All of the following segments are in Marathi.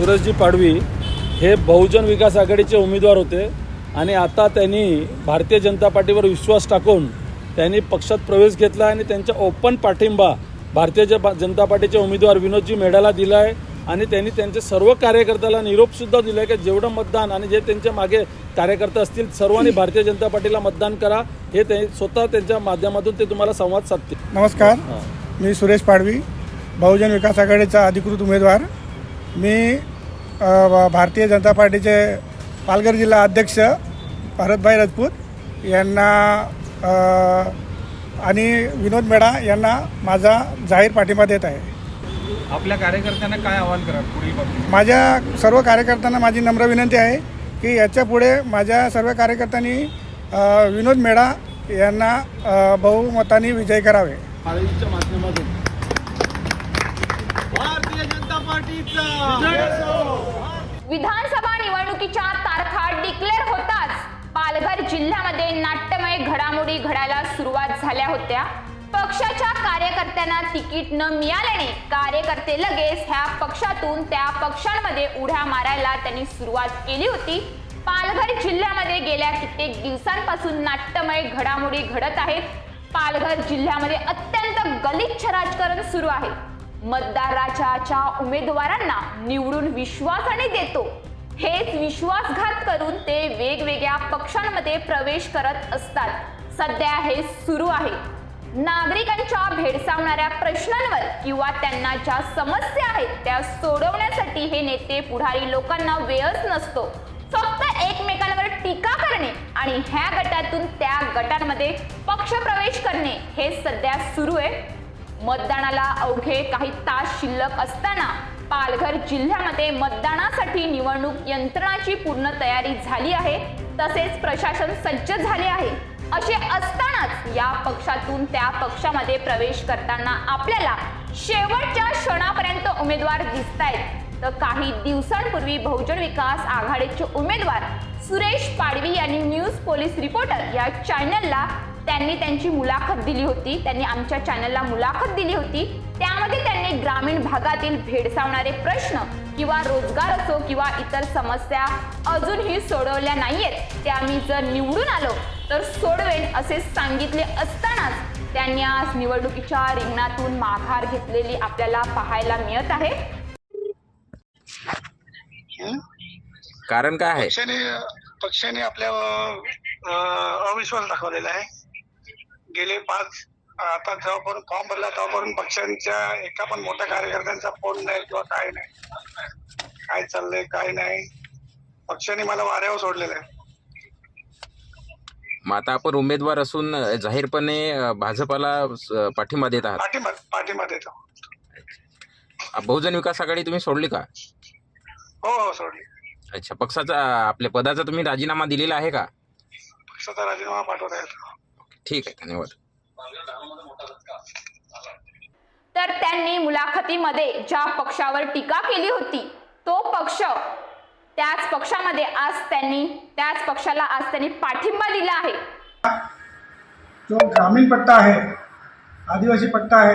सुरेशजी पाडवी हे बहुजन विकास आघाडीचे उमेदवार होते आणि आता त्यांनी भारतीय जनता पार्टीवर विश्वास टाकून त्यांनी पक्षात प्रवेश घेतला आणि त्यांचा ओपन पाठिंबा भारतीय ज- जनता पार्टीचे उमेदवार विनोदजी मेढाला दिला आहे आणि त्यांनी त्यांच्या सर्व कार्यकर्त्याला निरोपसुद्धा दिला आहे की जेवढं मतदान आणि जे त्यांच्या मागे कार्यकर्ते असतील सर्वांनी भारतीय जनता पार्टीला मतदान करा. हे ते स्वतः त्यांच्या माध्यमातून ते तुम्हाला संवाद साधतील. नमस्कार. मी सुरेश पाडवी बहुजन विकास आघाडीचा अधिकृत उमेदवार. मी भारतीय जनता पार्टीचे पालघर जिल्हा अध्यक्ष भारतभाई राजपूत यांना अ, आणि विनोद मेढा यांना माझा जाहीर पाठिंबा देत आहे. आपल्या कार्यकर्त्यांना काय आवाहन करा पुढील माझ्या सर्व कार्यकर्त्यांना माझी नम्र विनंती आहे की याच्यापुढे माझ्या सर्व कार्यकर्त्यांनी विनोद मेढा यांना बहुमताने विजय करावे. भारतीय जनता पार्टीचा. विधानसभा निवडणुकीच्या तारखा डिक्लेअर होताच. पालघर जिल्ह्यामध्ये नाट्यमय घडामोडी घडायला सुरुवात झाल्या होत्या. पक्षाच्या कार्यकर्त्यांना तिकीट न मिळाल्याने कार्यकर्ते लगेच ह्या पक्षातून त्या पक्षांमध्ये उड्या मारायला त्यांनी सुरुवात केली होती. पालघर जिल्ह्यामध्ये गेल्या कित्येक दिवसांपासून नाट्यमय घडामोडी घडत आहेत. पालघर जिल्ह्यामध्ये अत्यंत गलिच्छ राजकारण सुरू आहे. मतदार राजाच्या उमेदवारांना निवडून विश्वासाने देतो. हेच विश्वासघात करून ते वेगवेगळ्या पक्षांमध्ये प्रवेश करत असतात. सध्या हे सुरू आहे. नागरिकांच्या भेडसावणाऱ्या प्रश्नांवर किंवा त्यांना ज्या समस्या आहेत त्या सोडवण्यासाठी हे नेते पुढारी लोकांना वेळच नसतो. फक्त एकमेकांवर टीका करणे आणि ह्या गटातून त्या गटांमध्ये पक्षप्रवेश करणे हे सध्या सुरू आहे. मतदानाला अवघे काही तास शिल्लक असताना पालघर जिल्ह्यामध्ये मतदानासाठी निवडणूक यंत्रणाची पूर्ण तयारी झाली आहे. तसेच प्रशासन सज्ज झाले आहे. असे असतानाच या पक्षातून त्या पक्षामध्ये प्रवेश करताना आपल्याला शेवटच्या क्षणापर्यंत उमेदवार दिसत आहेत तर काही दिवसांपूर्वी बहुजन विकास आघाडीचे उमेदवार सुरेश पाडवी यांनी न्यूज पोलीस रिपोर्टर या चॅनलला त्यांनी त्यांची मुलाखत दिली होती. त्यांनी आमच्या चॅनलला मुलाखत दिली होती. त्यामध्ये त्यांनी ग्रामीण भागातील भेडसावणारे प्रश्न किंवा रोजगार असो किंवा इतर समस्या अजूनही सोडवल्या नाहीयेत. त्या मी जर निवडून आलो तर सोडवेन असे सांगितले असतानाच त्यांनी आज निवडणुकीच्या रिंगणातून माघार घेतलेली आपल्याला पाहायला मिळत आहे. कारण काय आहे? पक्षाने पक्षाने आपल्या अ, अविश्वास दाखवलेला आहे. गेले पाच आता जेव्हापर्यंत फॉर्म भरला तेव्हापर्यंत पक्षांच्या एका पण मोठ्या कार्यकर्त्यांचा फोन नाही किंवा काय नाही. काय चाललंय काय नाही. पक्षाने मला वाऱ्यावर सोडलेलं आहे. मग आता आपण उमेदवार असून जाहीरपणे भाजपाला पाठिंबा देत आहात. पाठिंबा पाठिंबा देतो. अ, बहुजन विकास आघाडी तुम्ही सोडली का? हो हो सोडली. अच्छा पक्षाचा आपल्या पदाचा तुम्ही राजीनामा दिलेला आहे का? पक्षाचा राजीनामा पाठवता येतो. ठीक आहे धन्यवाद. तर त्यांनी मुलाखतीमध्ये ज्या पक्षावर टीका केली होती तो पक्ष त्याच पक्षामध्ये आज त्यांनी त्याच पक्षाला आज त्यांनी पाठिंबा दिला आहे. जो ग्रामीण पट्टा आहे आदिवासी पट्टा आहे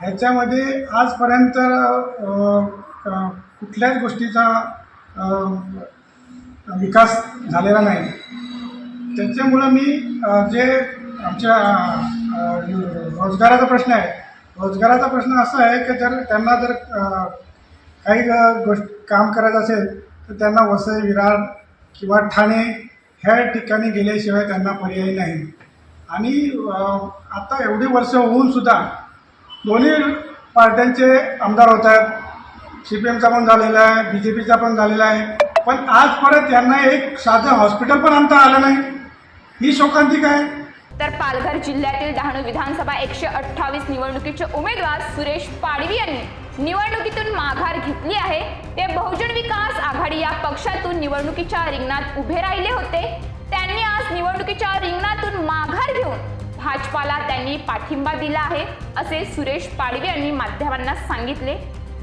ह्याच्यामध्ये आजपर्यंत कुठल्याच गोष्टीचा विकास झालेला नाही. त्याच्यामुळं मी जे आमच्या रोजगाराचा प्रश्न आहे. रोजगाराचा प्रश्न असा आहे की जर त्यांना जर काही गोष्ट काम करायचं असेल तर त्यांना वसई विरार किंवा ठाणे ह्या ठिकाणी गेल्याशिवाय त्यांना पर्याय नाही. आणि आता एवढी वर्ष होऊन सुद्धा दोन्ही पार्ट्यांचे आमदार होत आहेत सी पी एमचा पण झालेला आहे बी जे पीचा पण झालेला आहे. पण आजपर्यंत त्यांना एक साधं हॉस्पिटल पण आणता आलं नाही. ही शोकांतिक आहे. तर पालघर जिल्ह्यातील डहाणू विधानसभा एकशे अठ्ठावीस निवडणुकीचे उमेदवार सुरेश पाडवी यांनी निवडणुकीतून माघार घेतली आहे. ते बहुजन विकास आघाडी या पक्षातून निवडणुकीच्या रिंगणात उभे राहिले होते. त्यांनी आज निवडणुकीच्या रिंगणातून माघार घेऊन भाजपाला त्यांनी पाठिंबा दिला आहे असे सुरेश पाडवी यांनी माध्यमांना सांगितले.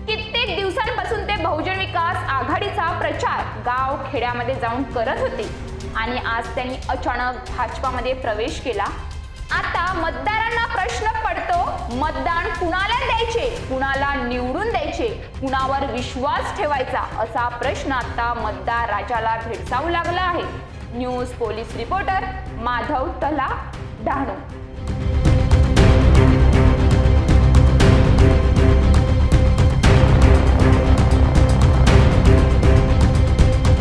कित्येक दिवसांपासून ते बहुजन विकास आघाडीचा प्रचार गाव खेड्यामध्ये जाऊन करत होते. आणि आज त्यांनी अचानक भाजपामध्ये प्रवेश केला. आता मतदारांना प्रश्न पडतो मतदान कुणाला द्यायचे? कुणाला निवडून द्यायचे? कुणावर विश्वास ठेवायचा? असा प्रश्न आता मतदार राजाला भेडसावू लागला आहे. न्यूज पोलीस रिपोर्टर माधव तला डहाणू